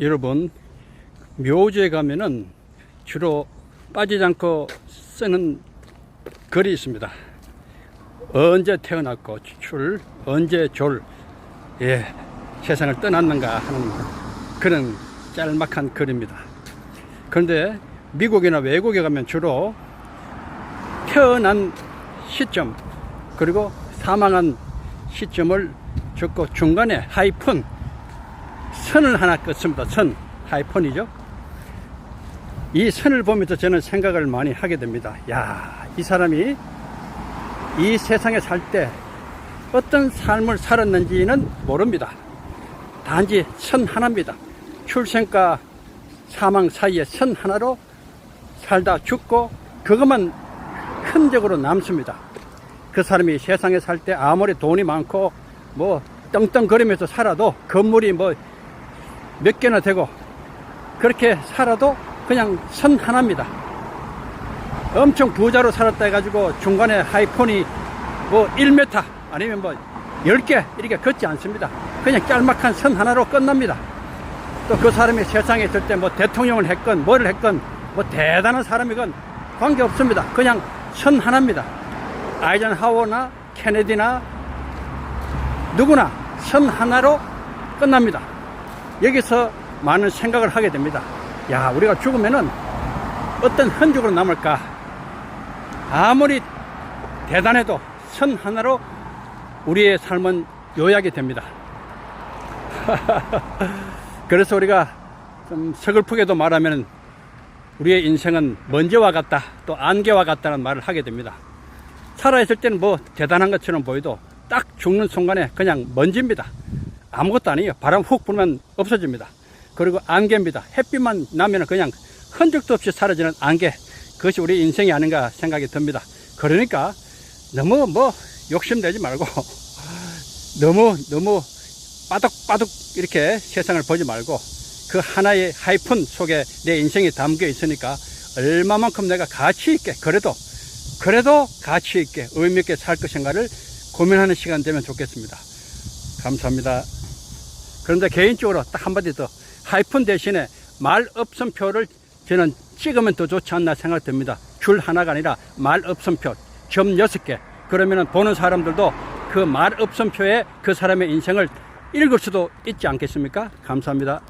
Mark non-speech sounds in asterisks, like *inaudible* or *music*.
여러분 묘지에 가면은 주로 빠지지 않고 쓰는 글이 있습니다. 언제 태어났고 출 언제 졸 예, 세상을 떠났는가 하는 그런 짤막한 글입니다. 그런데 미국이나 외국에 가면 주로 태어난 시점 그리고 사망한 시점을 적고 중간에 하이픈 선을 하나 긋습니다. 선 하이픈이죠. 이 선을 보면서 저는 생각을 많이 하게 됩니다. 야, 이 사람이 이 세상에 살 때 어떤 삶을 살았는지는 모릅니다. 단지 선 하나입니다. 출생과 사망 사이에 선 하나로 살다 죽고 그것만 흔적으로 남습니다. 그 사람이 세상에 살 때 아무리 돈이 많고 뭐 떵떵거리면서 살아도 건물이 뭐 몇 개나 되고 그렇게 살아도 그냥 선 하나입니다. 엄청 부자로 살았다 해가지고 중간에 하이폰이 뭐 1m 아니면 뭐 10개 이렇게 걷지 않습니다. 그냥 짤막한 선 하나로 끝납니다. 또 그 사람이 세상에 있을 때 뭐 대통령을 했건 뭐를 했건 뭐 대단한 사람이건 관계 없습니다. 그냥 선 하나입니다. 아이젠하워나 케네디나 누구나 선 하나로 끝납니다. 여기서 많은 생각을 하게 됩니다. 야, 우리가 죽으면은 어떤 흔적으로 남을까? 아무리 대단해도 선 하나로 우리의 삶은 요약이 됩니다. *laughs* 그래서 우리가 좀 서글프게도 말하면 우리의 인생은 먼지와 같다, 또 안개와 같다는 말을 하게 됩니다. 살아있을 때는 뭐 대단한 것처럼 보여도 딱 죽는 순간에 그냥 먼지입니다. 아무것도 아니에요. 바람 훅 불면 없어집니다. 그리고 안개입니다. 햇빛만 나면 그냥 흔적도 없이 사라지는 안개. 그것이 우리 인생이 아닌가 생각이 듭니다. 그러니까 너무 뭐 욕심내지 말고 *laughs* 너무 너무 빠득빠득 이렇게 세상을 보지 말고 그 하나의 하이픈 속에 내 인생이 담겨 있으니까 얼마만큼 내가 가치 있게 그래도 그래도 가치 있게 의미 있게 살 것인가를 고민하는 시간 되면 좋겠습니다. 감사합니다. 그런데 개인적으로 딱 한마디 더 하이픈 대신에 말 없음표를 저는 찍으면 더 좋지 않나 생각 듭니다. 줄 하나가 아니라 말 없음표 점 여섯 개 그러면은 보는 사람들도 그 말 없음표에 그 사람의 인생을 읽을 수도 있지 않겠습니까? 감사합니다.